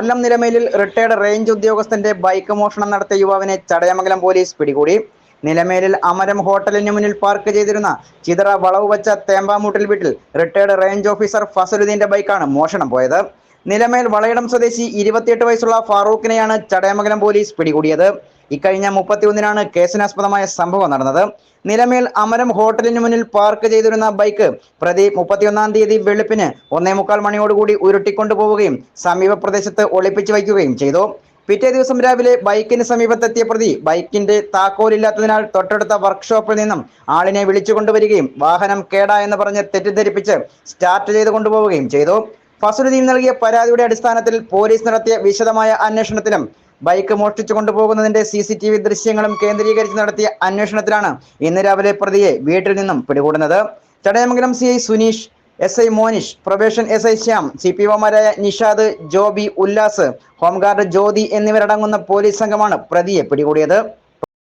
കൊല്ലം നിലമേലിൽ retired range ഉദ്യോഗസ്ഥന്റെ bike മോഷണം നടത്തിയ യുവാവിനെ ചടയമംഗലം പോലീസ് പിടികൂടി. നിലമേലിൽ അമരം ഹോട്ടലിന് മുന്നിൽ പാർക്ക് ചെയ്തിരുന്ന ചിതറ വളവ് വച്ച തേമ്പാമൂട്ടിൽ വീട്ടിൽ റിട്ടയർഡ് റേഞ്ച് ഓഫീസർ ഫസലുദ്ദീന്റെ ബൈക്കാണ് മോഷണം പോയത്. നിലമേൽ വളയിടം സ്വദേശി ഇരുപത്തിയെട്ട് വയസ്സുള്ള ഫാറൂഖിനെയാണ് ചടയമംഗലം പോലീസ് പിടികൂടിയത്. ഇക്കഴിഞ്ഞ മുപ്പത്തിയൊന്നിനാണ് കേസിനാസ്പദമായ സംഭവം നടന്നത്. നിലമേൽ അമരം ഹോട്ടലിന് മുന്നിൽ പാർക്ക് ചെയ്തിരുന്ന ബൈക്ക് പ്രതി മുപ്പത്തിയൊന്നാം തീയതി വെളുപ്പിന് ഒന്നേ മുക്കാൽ മണിയോടുകൂടി ഉരുട്ടിക്കൊണ്ടുപോവുകയും സമീപ പ്രദേശത്ത് ഒളിപ്പിച്ചു വയ്ക്കുകയും ചെയ്തു. പിറ്റേ ദിവസം രാവിലെ ബൈക്കിന് സമീപത്തെത്തിയ പ്രതി ബൈക്കിന്റെ താക്കോലില്ലാത്തതിനാൽ തൊട്ടടുത്ത വർക്ക്ഷോപ്പിൽ നിന്നും ആളിനെ വിളിച്ചു കൊണ്ടുവരികയും വാഹനം കേടാ എന്ന് പറഞ്ഞ് തെറ്റിദ്ധരിപ്പിച്ച് സ്റ്റാർട്ട് ചെയ്ത് കൊണ്ടുപോവുകയും ചെയ്തു. ഫസുലുദ്ദീൻ നൽകിയ പരാതിയുടെ അടിസ്ഥാനത്തിൽ പോലീസ് നടത്തിയ വിശദമായ അന്വേഷണത്തിലും ബൈക്ക് മോഷ്ടിച്ചു കൊണ്ടുപോകുന്നതിന്റെ സി സി ടി വി ദൃശ്യങ്ങളും കേന്ദ്രീകരിച്ച് നടത്തിയ അന്വേഷണത്തിലാണ് ഇന്ന് രാവിലെ പ്രതിയെ വീട്ടിൽ നിന്നും പിടികൂടുന്നത്. Chadayamangalam C I Suneesh S I Monish probation S I Shyam C P ഒമാരായ Nishad Joby Ullas home guard Jyothi എന്നിവരടങ്ങുന്ന പോലീസ് സംഘമാണ് പ്രതിയെ പിടികൂടിയത്.